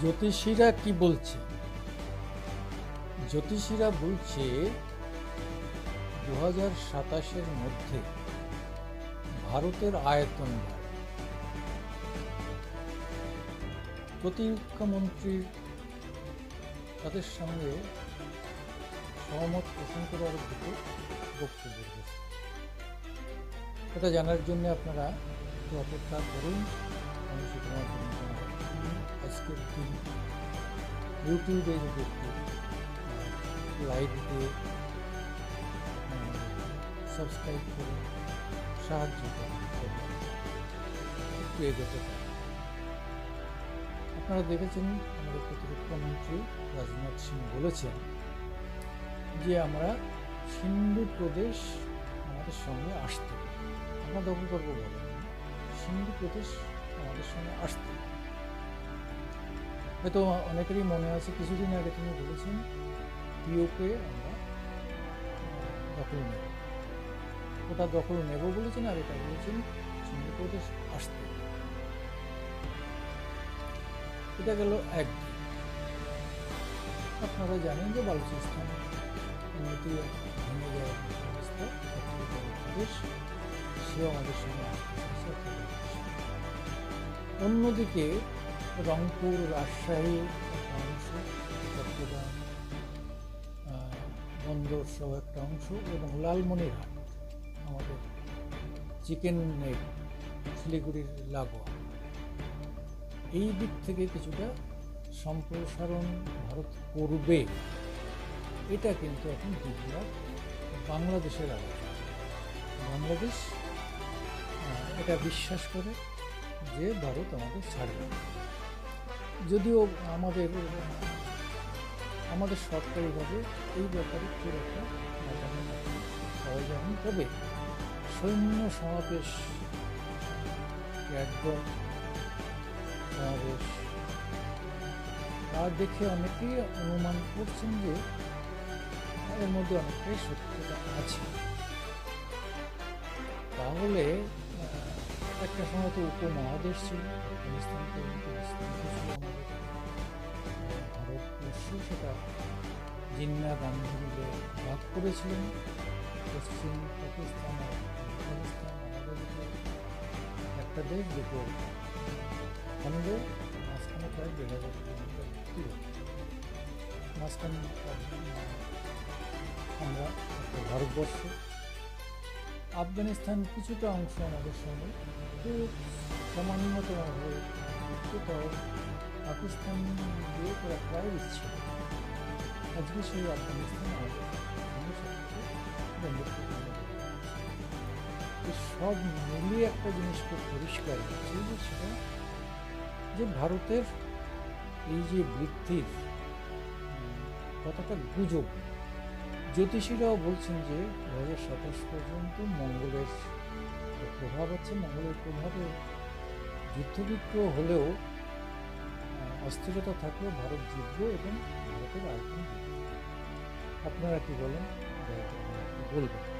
জ্যোতিষীরা কি বলছে? জ্যোতিষীরা বলছে দু হাজার সাতাশের মধ্যে ভারতের আয়তন বাড়বে। প্রতিরক্ষামন্ত্রী তাদের সঙ্গে সহমত পোষণ করার দুটো বক্তব্য রেখেছে। এটা জানার জন্য আপনারা একটু অপেক্ষা করুন। আমি শুধুমাত্র আজকের দিন ইউটিউবে যদি একটু লাইক দিয়ে সাবস্ক্রাইব করে সাহায্য করেন, একটু এগোতে পারেন। আপনারা দেখেছেন আমাদের প্রতিরক্ষামন্ত্রী রাজনাথ সিং বলেছেন যে আমরা সিন্ধু প্রদেশ আমাদের সঙ্গে আসতে আমরা দখল করব বলে সিন্ধু প্রদেশ আমাদের সঙ্গে আসতে। হয়তো অনেকেরই মনে আছে, কিছুদিন আগে তিনি বলেছেন পিওকে আমরা দখল নেব। ওটা দখল নেব বলেছেন আর এটা বলেছেন প্রদেশ আসতে। এটা গেল এক আপনারা জানেন যে বালুচিস্তান নদী ভেঙে যাওয়ার সেও আমাদের সঙ্গে। অন্যদিকে রংপুর, রাজশাহী একটা অংশ চট্টগ্রাম বন্দর সহ একটা অংশ এবং লালমনিরহাট, আমাদের চিকেন নেক, শিলিগুড়ির লাগোয়া। এই দিক থেকে কিছুটা সম্প্রসারণ ভারত করবে। এটা কিন্তু এখন বিপ্লব বাংলাদেশের আলোচনা। বাংলাদেশ এটা বিশ্বাস করে যে ভারত আমাদের ছাড়বে। যদিও আমাদের আমাদের সরকারিভাবে এই ব্যাপারে খুব একটা এখনও তবে সৈন্য সমাবেশ একদম সমাবেশ তা দেখে অনেকেই অনুমান করছেন যে এর মধ্যে অনেকটাই সত্যতা আছে। তাহলে একটা সময় তো উপমহাদেশ ছিল, আফগানিস্তান ছিল সেটা জিন্না গান্ধী মিলে ভাগ করেছিলেন। পশ্চিম পাকিস্তান আফগানিস্তান আমাদের একটা দেশ দুটো খন্ড মাঝখানে প্রায় দেড় হাজার কিলোমিটার মাঝখানে আমরা একটা ভারতবর্ষ। আফগানিস্তান কিছুটা অংশ আমাদের সঙ্গে, খুব সামান্যতমভাবে কোথাও পাকিস্তান দিয়ে প্রায় বিচ্ছিন্ন আজকে সেই আফগানিস্তান সব মিলিয়ে একটা জিনিস খুব পরিষ্কার হচ্ছে যে সেটা যে ভারতের এই যে উম, কথাটা গুজব। জ্যোতিষীরাও বলছেন যে দু হাজার সাতাশ পর্যন্ত মঙ্গলের প্রভাব আছে মঙ্গলের প্রভাবে যুদ্ধবিগ্রহ হলেও অস্থিরতা থাকলেও ভারত জিতবে এবং ভারতের পারবেন। আপনারা কি বলেন? বলবেন।